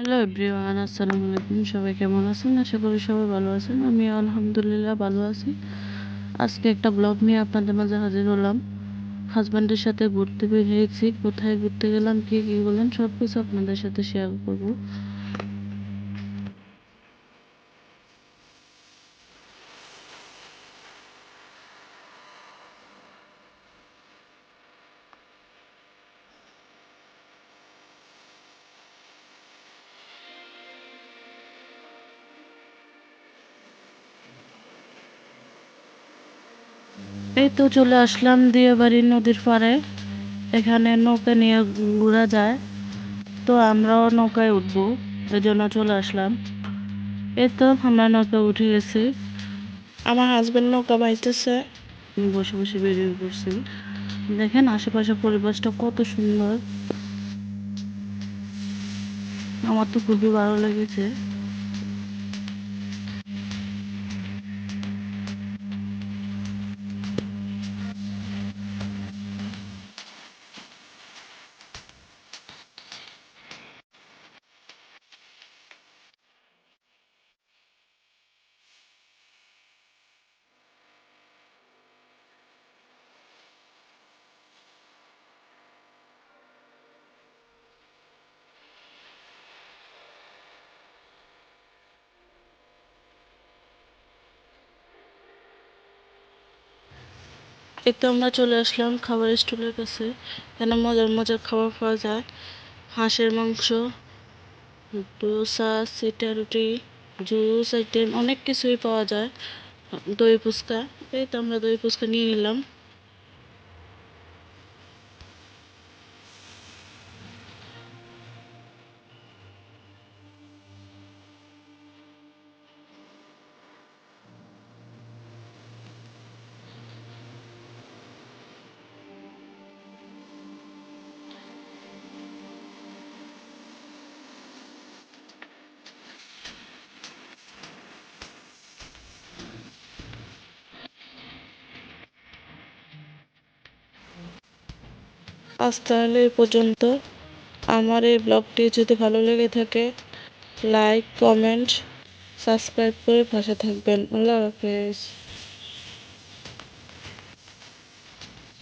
Hello everyone, আসসালামু আলাইকুম। সবাই কেমন আছেন? আশা করি সবাই ভালো আছেন। আমি আলহামদুলিল্লাহ ভালো আছি। আজকে একটা ব্লগ নিয়ে আপনাদের মাঝে হাজির হলাম। হাজব্যান্ডের সাথে ঘুরতে বেরিয়েছি কোথায় ঘুরতে গেলাম, কী কী বললেন সব কিছু আপনাদের সাথে শেয়ার করব। এই তো চলে আসলাম দিয়াবাড়ি নদীর পাড়ে। এখানে নৌকা নিয়ে ঘোরা যায়। তো আমরাও নৌকায় উঠবো এই জন্য চলে আসলাম। এই তো আমরা নৌকা উঠে গেছি। আমার হাজবেন্ড নৌকা বাইতেছে। বসে বসে বেরিয়ে পড়ছি। দেখেন আশেপাশে পরিবেশটা কত সুন্দর। আমার তো খুবই ভালো লেগেছে। এই তো আমরা চলে আসলাম খাবার স্টলের কাছে। এখানে মজার মজার খাবার পাওয়া যায়। হাঁসের মাংস, ডোসা, সিটা রুটি, জুস, আইটেম অনেক কিছুই পাওয়া যায়। দই ফুচকা, এই তো আমরা দই ফুচকা নিয়ে নিলাম। আজ তাহলে এই পর্যন্ত। আমার এই ব্লগটি যদি ভালো লেগে থাকে লাইক কমেন্ট সাবস্ক্রাইব করে পাশে থাকবেন। আল্লাহ হাফেজ।